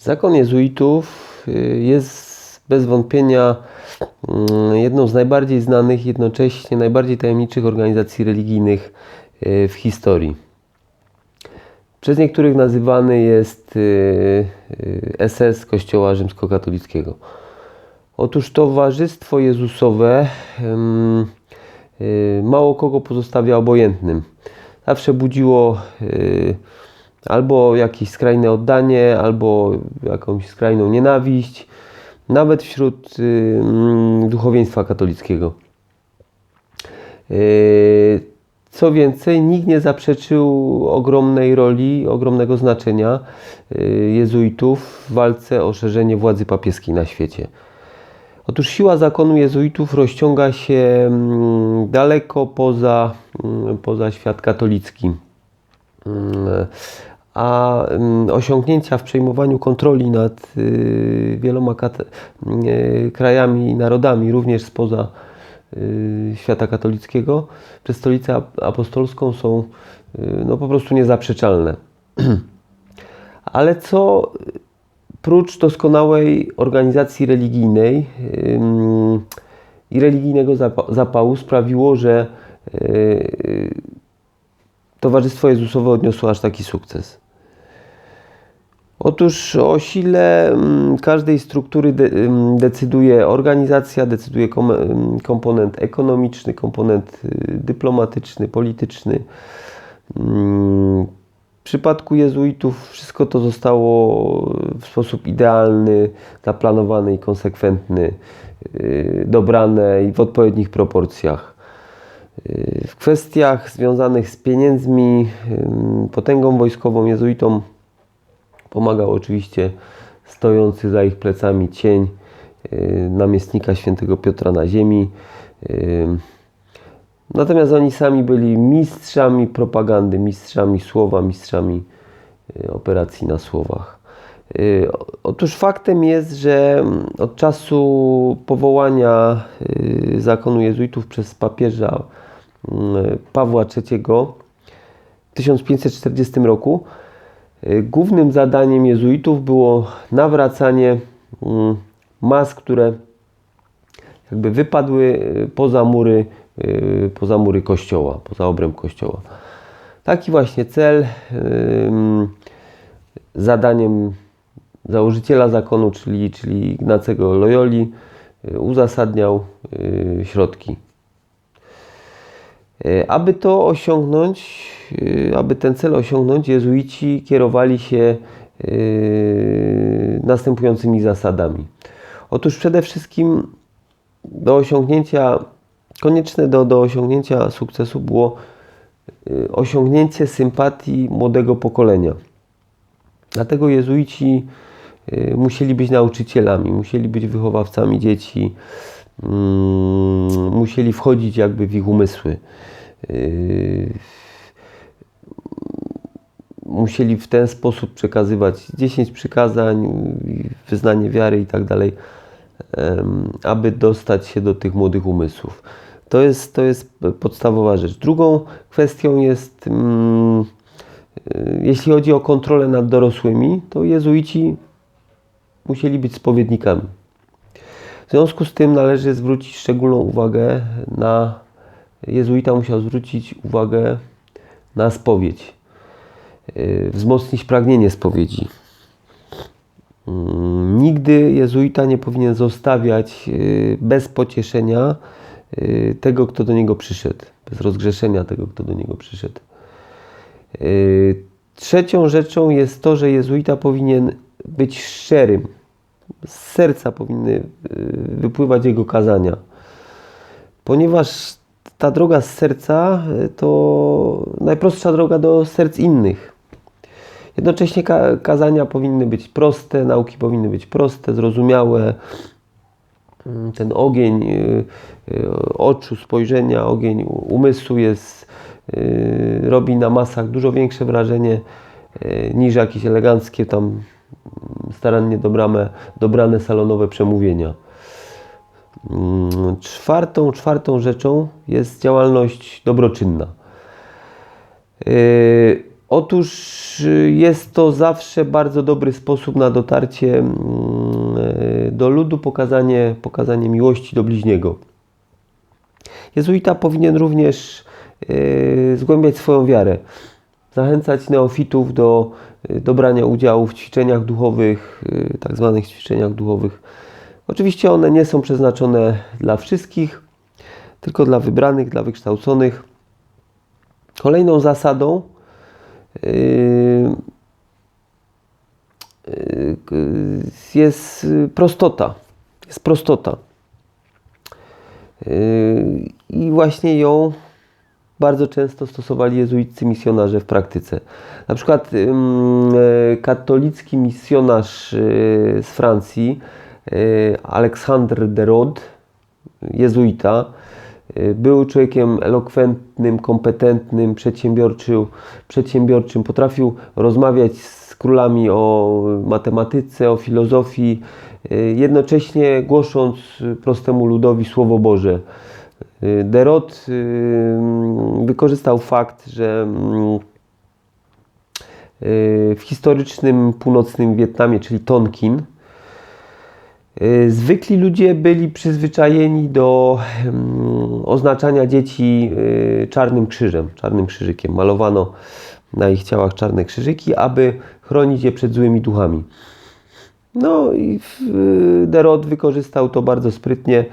Zakon jezuitów y, jest bez wątpienia mm, jedną z najbardziej znanych, jednocześnie najbardziej tajemniczych organizacji religijnych y, w historii. Przez niektórych nazywany jest y, SS Kościoła Rzymskokatolickiego. Otóż Towarzystwo Jezusowe y, mało kogo pozostawia obojętnym. Zawsze budziło y, albo jakieś skrajne oddanie, albo jakąś skrajną nienawiść, nawet wśród y, mm, duchowieństwa katolickiego. Y, Co więcej, nikt nie zaprzeczył ogromnej roli, ogromnego znaczenia y, jezuitów w walce o szerzenie władzy papieskiej na świecie. Otóż siła zakonu jezuitów rozciąga się mm, daleko poza, mm, poza świat katolicki. A mm, osiągnięcia w przejmowaniu kontroli nad y, wieloma y, krajami i narodami, również spoza y, świata katolickiego, przez stolicę ap- apostolską są no, po prostu niezaprzeczalne. Ale co prócz doskonałej organizacji religijnej i religijnego zapa- zapału sprawiło, że Towarzystwo Jezusowe odniosło aż taki sukces. Otóż o sile ym, każdej struktury ym, decyduje organizacja, decyduje ym, komponent ekonomiczny, komponent y, dyplomatyczny, polityczny. W przypadku jezuitów wszystko to zostało w sposób idealny, zaplanowany i konsekwentny, yy, dobrane i w odpowiednich proporcjach. W kwestiach związanych z pieniędzmi, potęgą wojskową jezuitom pomagał oczywiście stojący za ich plecami cień yy, namiestnika świętego Piotra na ziemi. Yy, Natomiast oni sami byli mistrzami propagandy, mistrzami słowa, mistrzami y, operacji na słowach. Y, Otóż faktem jest, że mm, od czasu powołania y, zakonu jezuitów przez papieża mm, Pawła III w 1540 roku y, głównym zadaniem jezuitów było nawracanie mm, mas, które jakby wypadły y, poza mury, y, poza mury kościoła, poza obręb kościoła. Taki właśnie cel, zadaniem założyciela zakonu, czyli, czyli Ignacego Loyoli, y, uzasadniał y, środki. Y, Aby to osiągnąć, y, aby ten cel osiągnąć, jezuici kierowali się y, następującymi zasadami. Otóż przede wszystkim do osiągnięcia, konieczne do, do osiągnięcia sukcesu było osiągnięcie sympatii młodego pokolenia. Dlatego jezuici musieli być nauczycielami, musieli być wychowawcami dzieci, musieli wchodzić jakby w ich umysły. Y, musieli w ten sposób przekazywać 10 przykazań, wyznanie wiary i tak dalej, aby dostać się do tych młodych umysłów. To jest, to jest podstawowa rzecz. Drugą kwestią jest, mm, y, jeśli chodzi o kontrolę nad dorosłymi, to jezuici musieli być spowiednikami. W związku z tym należy zwrócić szczególną uwagę na, jezuita musiał zwrócić uwagę na spowiedź, y, wzmocnić pragnienie spowiedzi. Mm, Nigdy jezuita nie powinien zostawiać y, bez pocieszenia y, tego, kto do niego przyszedł, bez rozgrzeszenia tego, kto do niego przyszedł. Trzecią rzeczą jest to, że jezuita powinien być szczerym. Z serca powinny y, wypływać jego kazania. Ponieważ ta droga z serca y, to najprostsza droga do serc innych. Jednocześnie ka- kazania powinny być proste, nauki powinny być proste, zrozumiałe. Mm, Ten ogień y, oczu, spojrzenia, ogień umysłu jest, robi na masach dużo większe wrażenie niż jakieś eleganckie tam starannie dobrane, dobrane salonowe przemówienia. Mm, Czwartą, czwartą rzeczą jest działalność dobroczynna. Yy, Otóż jest to zawsze bardzo dobry sposób na dotarcie mm, y, do ludu, pokazanie, pokazanie miłości do bliźniego. Jezuita powinien również y, zgłębiać swoją wiarę, zachęcać neofitów do, do brania udziału w ćwiczeniach duchowych, tak zwanych ćwiczeniach duchowych. Oczywiście one nie są przeznaczone dla wszystkich, tylko dla wybranych, dla wykształconych. Kolejną zasadą yy, jest prostota. Jest prostota. I właśnie ją bardzo często stosowali jezuiccy misjonarze w praktyce. Na przykład katolicki misjonarz z Francji, Alexandre de Rode, jezuita, był człowiekiem elokwentnym, kompetentnym, przedsiębiorczym, przedsiębiorczym. Potrafił rozmawiać z królami o matematyce, o filozofii, jednocześnie głosząc prostemu ludowi Słowo Boże. Y, Derot wykorzystał fakt, że w historycznym północnym Wietnamie, czyli Tonkin, Y, zwykli ludzie byli przyzwyczajeni do oznaczania dzieci y, czarnym krzyżem, czarnym krzyżykiem. Malowano na ich ciałach czarne krzyżyki, aby chronić je przed złymi duchami. No i y, Derot wykorzystał to bardzo sprytnie.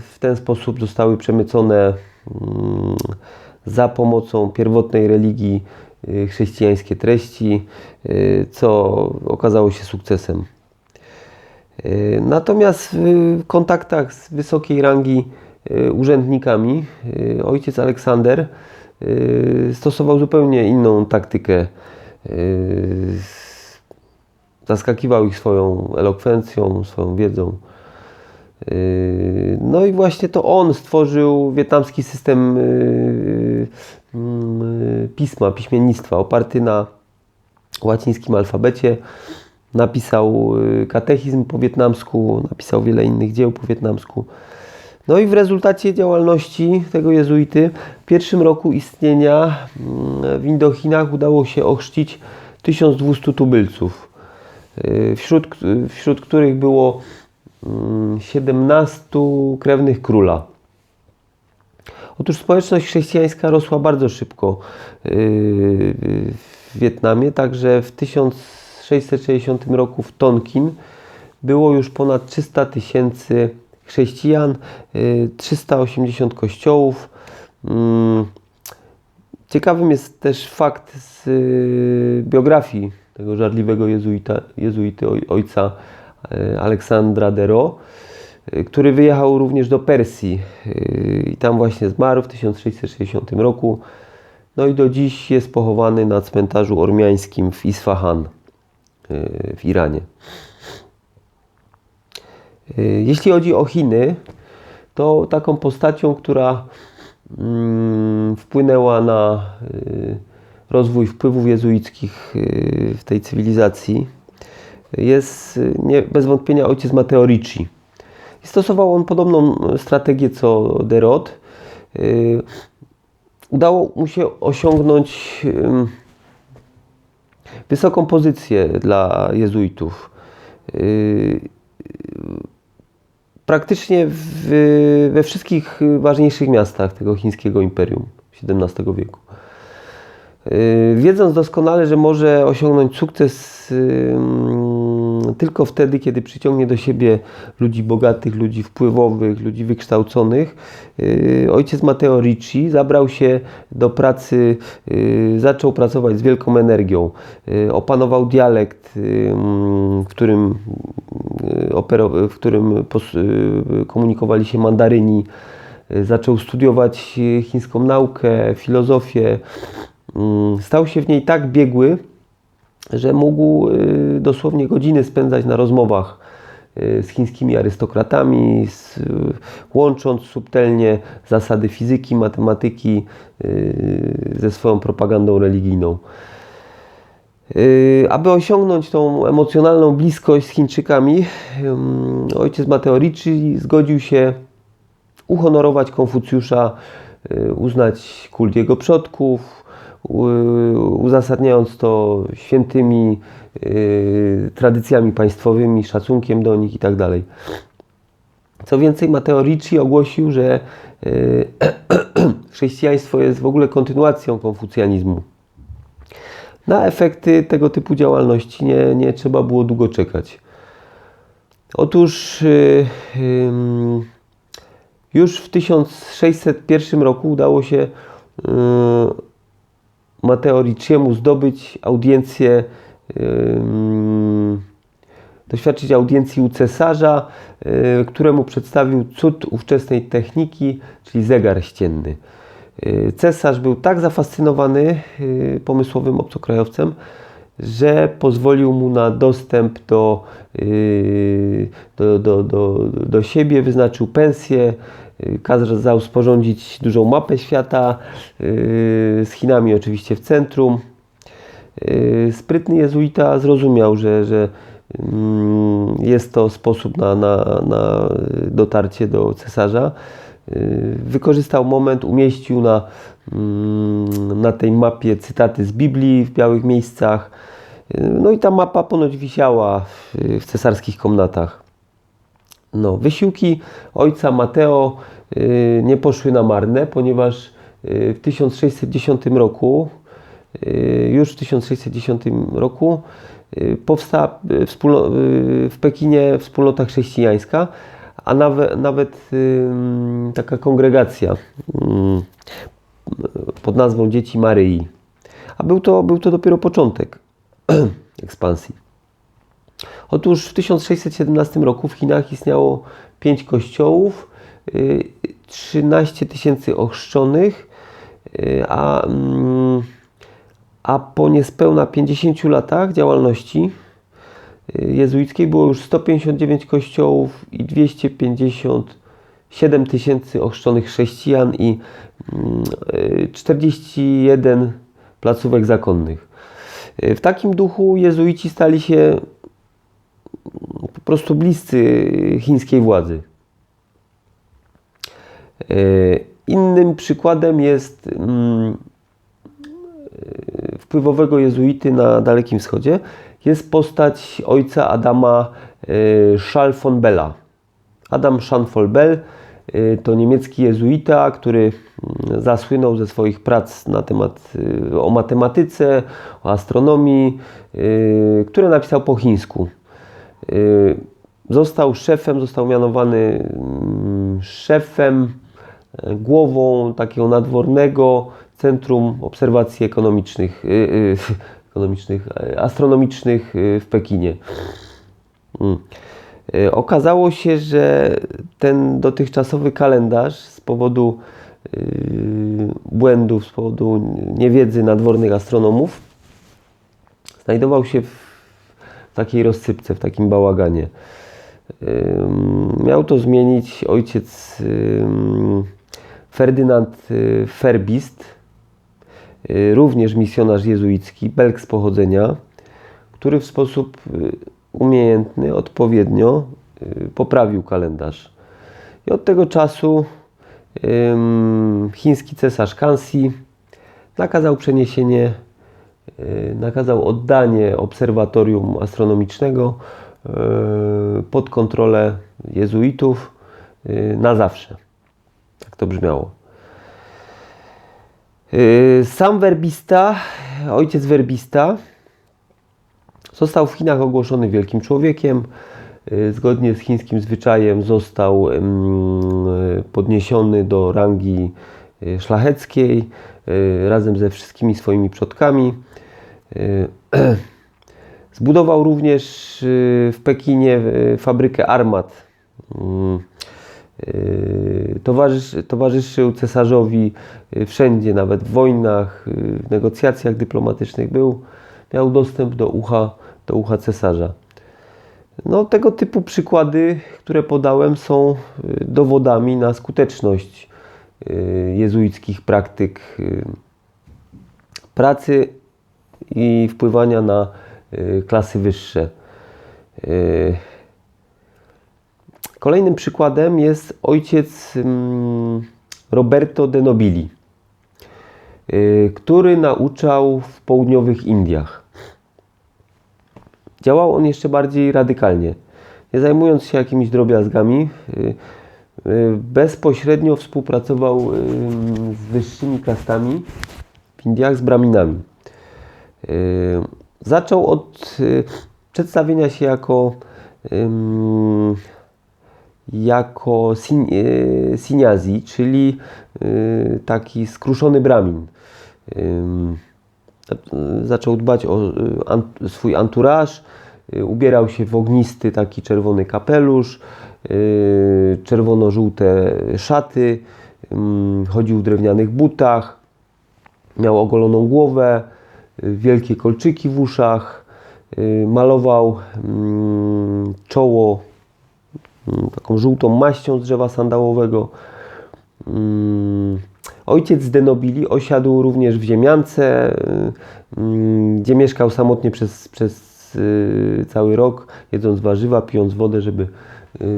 W ten sposób zostały przemycone mm, za pomocą pierwotnej religii chrześcijańskie treści, co okazało się sukcesem. Y, natomiast w kontaktach z wysokiej rangi y, urzędnikami y, ojciec Aleksander stosował zupełnie inną taktykę. Zaskakiwał ich swoją elokwencją, swoją wiedzą. No i właśnie to on stworzył wietnamski system pisma, piśmiennictwa oparty na łacińskim alfabecie napisał katechizm po wietnamsku, napisał wiele innych dzieł po wietnamsku. No i w rezultacie działalności tego jezuity w pierwszym roku istnienia mm, w Indochinach udało się ochrzcić 1200 tubylców, wśród, wśród których było 17 mm, krewnych króla. Otóż społeczność chrześcijańska rosła bardzo szybko y, w Wietnamie, także w 1000 660 roku w Tonkin było już ponad 300 tysięcy chrześcijan, 380 y, kościołów. Mm, ciekawym jest też fakt z y, biografii tego żarliwego jezuita, jezuity ojca y, Aleksandra Dero, który wyjechał również do Persji i tam właśnie zmarł w 1660 roku. No i do dziś jest pochowany na cmentarzu ormiańskim w Isfahan. W Iranie. Jeśli chodzi o Chiny, to taką postacią, która mm, wpłynęła na rozwój wpływów jezuickich w tej cywilizacji jest nie, bez wątpienia ojciec Matteo Ricci. Stosował on podobną strategię co Derot. Udało mu się osiągnąć wysoką pozycję dla jezuitów. Praktycznie w, we wszystkich ważniejszych miastach tego chińskiego imperium XVII wieku. Yy, wiedząc doskonale, że może osiągnąć sukces tylko wtedy, kiedy przyciągnie do siebie ludzi bogatych, ludzi wpływowych, ludzi wykształconych, yy, ojciec Matteo Ricci zabrał się do pracy, yy, zaczął pracować z wielką energią. Opanował dialekt, w którym, w którym komunikowali się mandaryni. Zaczął studiować chińską naukę, filozofię, stał się w niej tak biegły, że mógł y, dosłownie godziny spędzać na rozmowach y, z chińskimi arystokratami, z, łącząc subtelnie zasady fizyki, matematyki y, ze swoją propagandą religijną. Aby osiągnąć tą emocjonalną bliskość z Chińczykami, ojciec Mateo Ricci zgodził się uhonorować Konfucjusza, uznać kult jego przodków, uzasadniając to świętymi tradycjami państwowymi, szacunkiem do nich itd. Tak Co więcej, Matteo Ricci ogłosił, że chrześcijaństwo jest w ogóle kontynuacją konfucjanizmu. Na efekty tego typu działalności nie, nie trzeba było długo czekać. Otóż yy, już w 1601 roku udało się Mateo Ricciemu zdobyć audiencję, doświadczyć audiencji u cesarza, yy, któremu przedstawił cud ówczesnej techniki, czyli zegar ścienny. Yy, cesarz był tak zafascynowany yy, pomysłowym obcokrajowcem, że pozwolił mu na dostęp do, do, do, do, do siebie, wyznaczył pensję, kazał sporządzić dużą mapę świata, z Chinami oczywiście w centrum. Sprytny jezuita zrozumiał, że, że mm, jest to sposób na, na, na dotarcie do cesarza Y, wykorzystał moment, umieścił na, mm, na tej mapie cytaty z Biblii w białych miejscach. Y, no i ta mapa ponoć wisiała w cesarskich komnatach. No, wysiłki ojca Mateo y, nie poszły na marne, ponieważ w 1610 roku, już w 1610 roku powstała w Pekinie wspólnota chrześcijańska, a nawet, nawet taka kongregacja pod nazwą Dzieci Maryi. A był to, był to dopiero początek ekspansji. Otóż w 1617 roku w Chinach istniało pięć kościołów, 13 y, tysięcy ochrzczonych, y, a, a po niespełna 50 latach działalności jezuickiej było już 159 kościołów i 257 tysięcy ochrzczonych chrześcijan i 41 mm, placówek zakonnych. W takim duchu jezuici stali się po prostu bliscy chińskiej władzy. Innym przykładem jest mm, wpływowego jezuity na Dalekim Wschodzie, jest postać ojca Adama y, Schall von Bella. Adam Schall von Bell y, to niemiecki jezuita, który mm, zasłynął ze swoich prac na temat o matematyce, o astronomii, które napisał po chińsku. Został szefem, został mianowany mm, szefem, głową takiego nadwornego Centrum Obserwacji Ekonomicznych, ekonomicznych, e, astronomicznych e, w Pekinie. Mm. E, okazało się, że ten dotychczasowy kalendarz z powodu błędów, z powodu niewiedzy nadwornych astronomów znajdował się w takiej rozsypce, w takim bałaganie. Miał to zmienić ojciec Ferdynand Ferbist, Y, również misjonarz jezuicki, belg z pochodzenia, który w sposób y, umiejętny, odpowiednio y, poprawił kalendarz. I od tego czasu chiński cesarz Kansi nakazał przeniesienie, nakazał oddanie obserwatorium astronomicznego pod kontrolę jezuitów na zawsze. Tak to brzmiało. Y, sam werbista, ojciec werbista, został w Chinach ogłoszony wielkim człowiekiem. Y, zgodnie z chińskim zwyczajem został podniesiony do rangi y, szlacheckiej razem ze wszystkimi swoimi przodkami. Zbudował również w Pekinie fabrykę armat towarzysz, towarzyszył cesarzowi wszędzie, nawet w wojnach, w negocjacjach dyplomatycznych był, miał dostęp do ucha, do ucha cesarza. No, tego typu przykłady, które podałem, są dowodami na skuteczność jezuickich praktyk pracy i wpływania na klasy wyższe. Kolejnym przykładem jest ojciec mm, Roberto de Nobili. y, który nauczał w południowych Indiach. Działał on jeszcze bardziej radykalnie. Nie zajmując się jakimiś drobiazgami, y, y, bezpośrednio współpracował y, z wyższymi kastami w Indiach, z braminami. Y, Zaczął od y, przedstawienia się jako, ym, jako sin, siniazi, czyli taki skruszony bramin. Zaczął dbać o swój anturaż, ubierał się w ognisty taki czerwony kapelusz, czerwono-żółte szaty, chodził w drewnianych butach, miał ogoloną głowę, wielkie kolczyki w uszach, y, malował mm, czoło mm, taką żółtą maścią z drzewa sandałowego. Mm, Ojciec Denobili osiadł również w ziemiance, y, gdzie mieszkał samotnie przez, przez y, cały rok, jedząc warzywa, pijąc wodę, żeby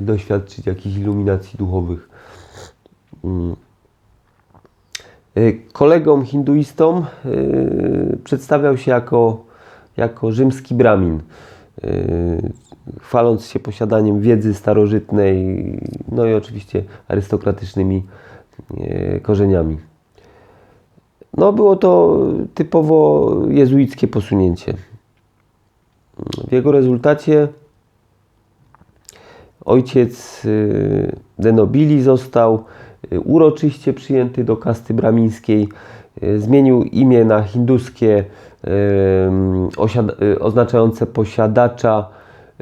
doświadczyć jakichś iluminacji duchowych. Y, Kolegom hinduistom y, przedstawiał się jako, jako rzymski bramin, y, chwaląc się posiadaniem wiedzy starożytnej, no i oczywiście arystokratycznymi korzeniami. No, było to typowo jezuickie posunięcie. W jego rezultacie ojciec Denobili został uroczyście przyjęty do kasty bramińskiej. Y, Zmienił imię na hinduskie, osiad- y, oznaczające posiadacza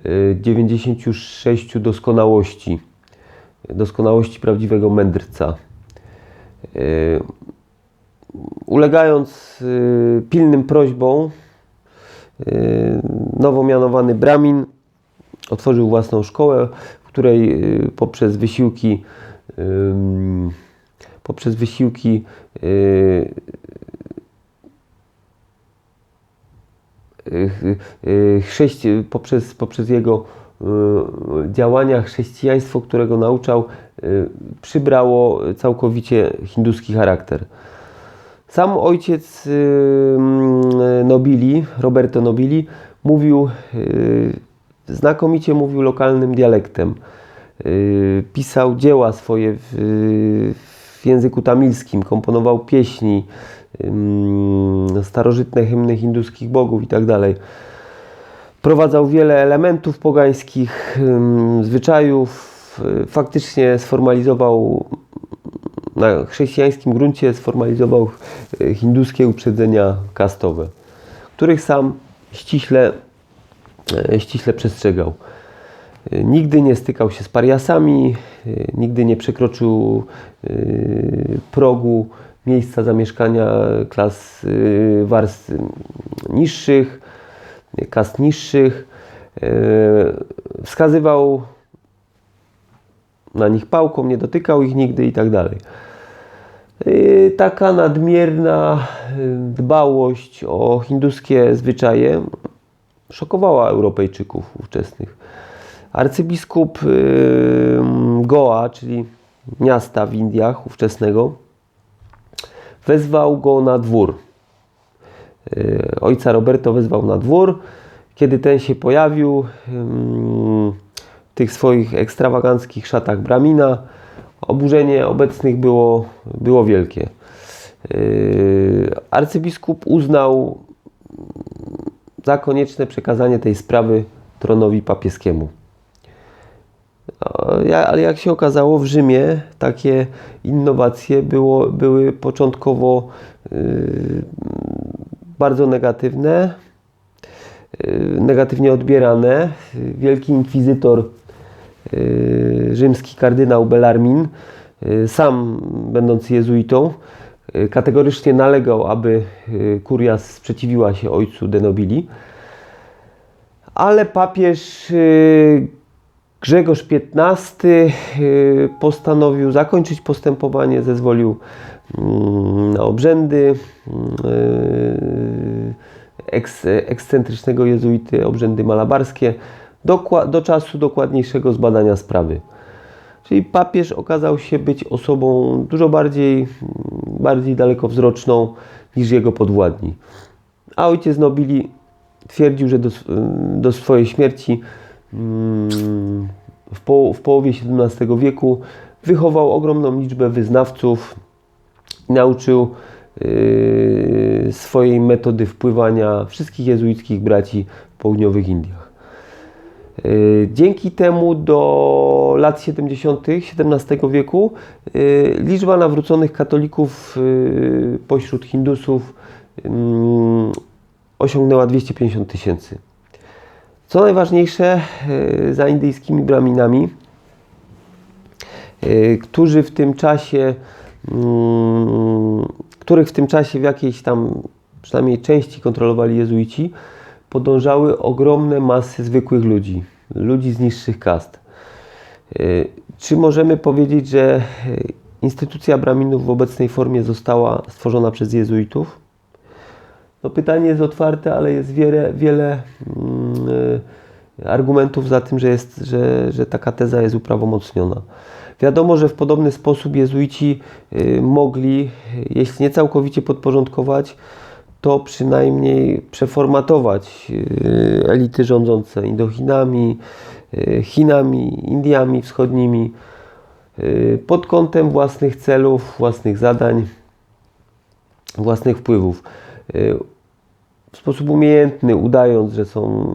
y, 96 doskonałości, doskonałości prawdziwego mędrca. Ulegając pilnym prośbom, nowo mianowany Bramin otworzył własną szkołę, w której poprzez wysiłki poprzez wysiłki y, y, y, chrześci- poprzez, poprzez jego y, działania chrześcijaństwo, którego nauczał, przybrało całkowicie hinduski charakter. Sam ojciec Nobili, Roberto Nobili, mówił znakomicie mówił lokalnym dialektem. Y, Pisał dzieła swoje w, w języku tamilskim, komponował pieśni, ym, starożytne hymny hinduskich bogów itd. Prowadzał wiele elementów pogańskich, zwyczajów. Y, Faktycznie sformalizował na chrześcijańskim gruncie sformalizował y, hinduskie uprzedzenia kastowe, których sam ściśle, ściśle przestrzegał. Nigdy nie stykał się z pariasami, y, nigdy nie przekroczył y, progu miejsca zamieszkania klas y, warstw niższych, kast niższych. Wskazywał na nich pałką, nie dotykał ich nigdy i tak dalej. Taka nadmierna dbałość o hinduskie zwyczaje szokowała Europejczyków ówczesnych. Arcybiskup Goa, czyli miasta w Indiach ówczesnego, wezwał go na dwór. Y, Ojca Roberto wezwał na dwór. Kiedy ten się pojawił, w tych swoich ekstrawaganckich szatach bramina, oburzenie obecnych było, było wielkie. Yy, Arcybiskup uznał za konieczne przekazanie tej sprawy tronowi papieskiemu. Ale jak się okazało, w Rzymie takie innowacje było, były początkowo yy, bardzo negatywne, yy, negatywnie odbierane. Wielki inkwizytor yy, rzymski kardynał Bellarmin, sam będąc jezuitą, kategorycznie nalegał, aby kuria sprzeciwiła się ojcu de Nobili. Ale papież Grzegorz XV yy, postanowił zakończyć postępowanie, zezwolił mm, na obrzędy yy, eks, ekscentrycznego jezuity, obrzędy malabarskie, do, do czasu dokładniejszego zbadania sprawy. Czyli papież okazał się być osobą dużo bardziej, bardziej dalekowzroczną niż jego podwładni. A ojciec Nobili twierdził, że do, do swojej śmierci mm, w, po, w połowie XVII wieku wychował ogromną liczbę wyznawców i nauczył yy, swojej metody wpływania wszystkich jezuickich braci w południowych Indiach. Yy, dzięki temu do lat 70. XVII wieku yy, liczba nawróconych katolików pośród Hindusów mm, osiągnęła 250 tysięcy. Co najważniejsze, za indyjskimi braminami, którzy w tym czasie, mm, których w tym czasie w jakiejś tam przynajmniej części kontrolowali jezuici, podążały ogromne masy zwykłych ludzi, ludzi z niższych kast. Czy możemy powiedzieć, że instytucja braminów w obecnej formie została stworzona przez jezuitów? No pytanie jest otwarte, ale jest wiele, wiele mm, y, argumentów za tym, że, jest, że, że taka teza jest uprawomocniona. Wiadomo, że w podobny sposób jezuici y, mogli, jeśli nie całkowicie podporządkować, to przynajmniej przeformatować y, elity rządzące Indochinami, Chinami, Indiami wschodnimi pod kątem własnych celów, własnych zadań, własnych wpływów w sposób umiejętny, udając, że są,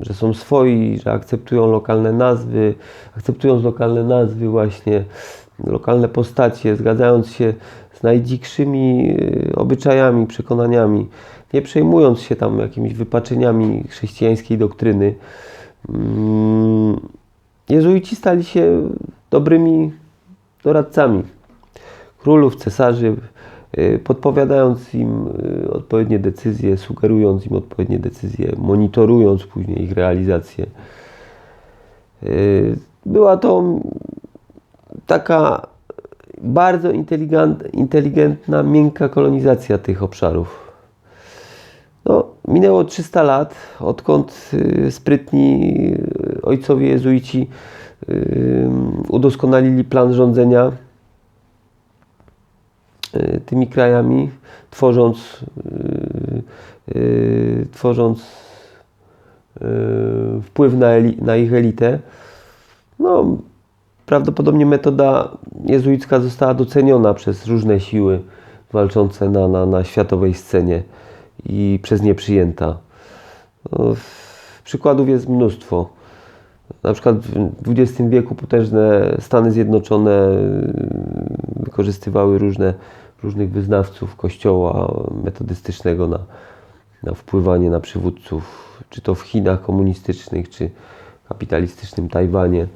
że są swoi, że akceptują lokalne nazwy, akceptując lokalne nazwy właśnie, lokalne postacie, zgadzając się z najdzikszymi y, obyczajami, przekonaniami, nie przejmując się tam jakimiś wypaczeniami chrześcijańskiej doktryny. Mm, jezuici stali się dobrymi doradcami królów, cesarzy, Y, podpowiadając im y, odpowiednie decyzje, sugerując im odpowiednie decyzje, monitorując później ich realizację. Y, była to taka bardzo inteligentna, miękka kolonizacja tych obszarów. No, minęło 300 lat, odkąd sprytni ojcowie jezuici udoskonalili plan rządzenia Y, tymi krajami, tworząc, y, y, tworząc wpływ na, na ich elitę. No, prawdopodobnie metoda jezuicka została doceniona przez różne siły walczące na, na, na światowej scenie i przez nie przyjęta. No, przykładów jest mnóstwo. Na przykład w XX wieku potężne Stany Zjednoczone wykorzystywały różne różnych wyznawców kościoła metodystycznego na, na wpływanie na przywódców, czy to w Chinach komunistycznych, czy kapitalistycznym Tajwanie.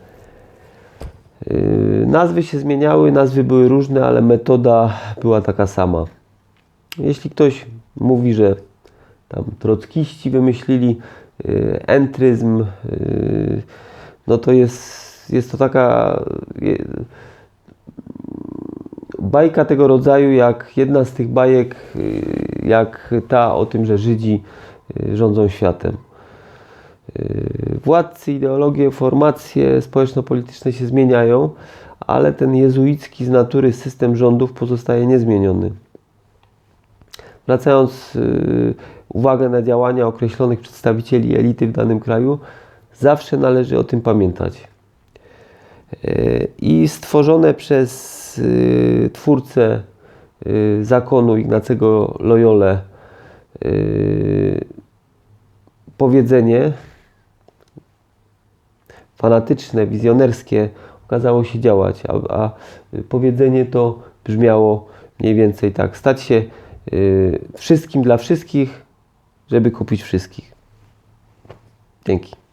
Yy, nazwy się zmieniały, nazwy były różne, ale metoda była taka sama. Jeśli ktoś mówi, że tam trockiści wymyślili yy, entryzm, yy, no to jest, jest to taka bajka tego rodzaju, jak jedna z tych bajek, y, jak ta o tym, że Żydzi y, rządzą światem. Y, władcy, ideologie, formacje społeczno-polityczne się zmieniają, ale ten jezuicki z natury system rządów pozostaje niezmieniony. Zwracając uwagę na działania określonych przedstawicieli elity w danym kraju, zawsze należy o tym pamiętać. I stworzone przez Y, twórcę y, zakonu Ignacego Loyole y, powiedzenie fanatyczne, wizjonerskie okazało się działać, a, a powiedzenie to brzmiało mniej więcej tak: stać się wszystkim dla wszystkich, żeby kupić wszystkich. Dzięki.